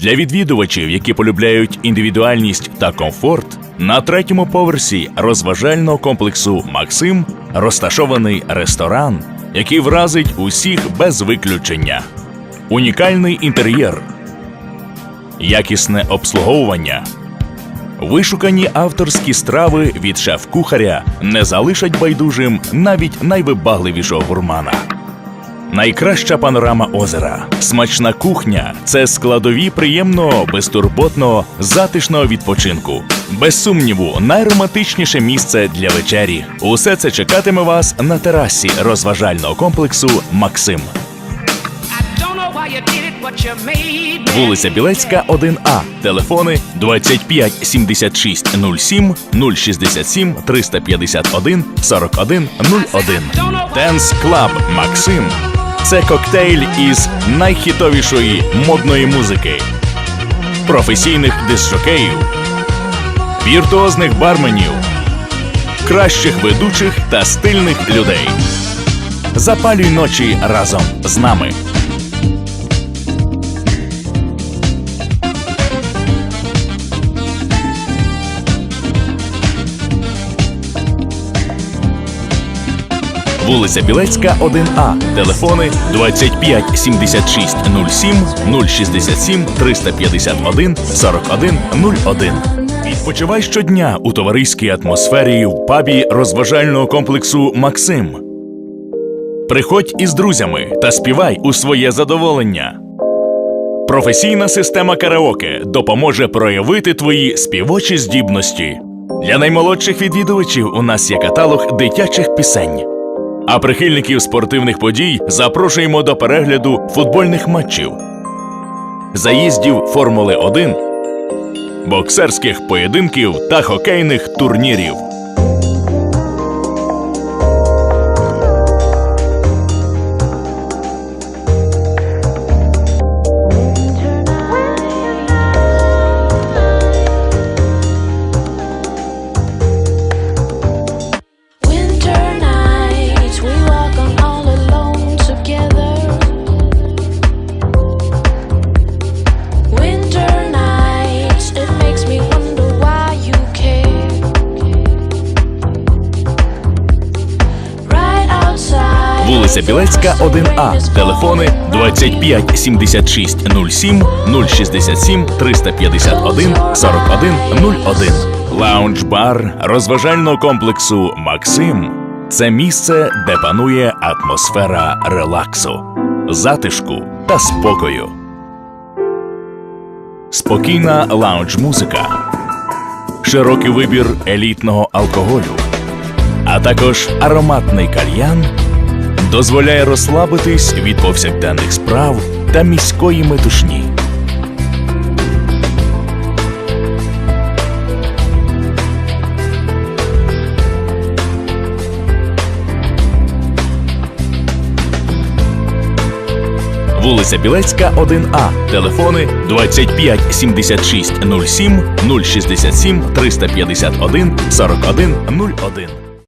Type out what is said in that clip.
Для відвідувачів, які полюбляють індивідуальність та комфорт, на третьому поверсі розважального комплексу Максим розташований ресторан, який вразить усіх без виключення. Унікальний інтер'єр, якісне обслуговування. Вишукані авторські страви від шеф-кухаря не залишать байдужим навіть найвибагливішого гурмана. Найкраща панорама озера, смачна кухня це складові приємного, безтурботного, затишного відпочинку. Без сумніву, найромантичніше місце для вечері. Усе це чекатиме вас на терасі розважального комплексу Максим. Вулиця Білецька, 1А. Телефони 25 76 07 067 351 41 01. Денс Клаб Максим. Це коктейль із найхітовішої модної музики, професійних дисжокеїв, віртуозних барменів, кращих ведучих та стильних людей. Запалюй ночі разом з нами. Вулиця Білецька, 1А. Телефони 25 76 07 067 351 41 01. Відпочивай щодня у товариській атмосфері в пабі розважального комплексу Максим. Приходь із друзями та співай у своє задоволення. Професійна система караоке допоможе проявити твої співочі здібності. Для наймолодших відвідувачів у нас є каталог дитячих пісень. А прихильників спортивних подій запрошуємо до перегляду футбольних матчів, заїздів Формули 1, боксерських поєдинків та хокейних турнірів. Вулиця Білецька, 1А. Телефони 25 76 07 067 351 41 01. Лаунж-бар розважального комплексу Максим. Це місце, де панує атмосфера релаксу, затишку та спокою. Спокійна лаунж-музика, широкий вибір елітного алкоголю, а також ароматний кальян дозволяє розслабитись від повсякденних справ та міської метушні. Вулиця Білецька, 1А. Телефони 25 76 07 067 351 41 01.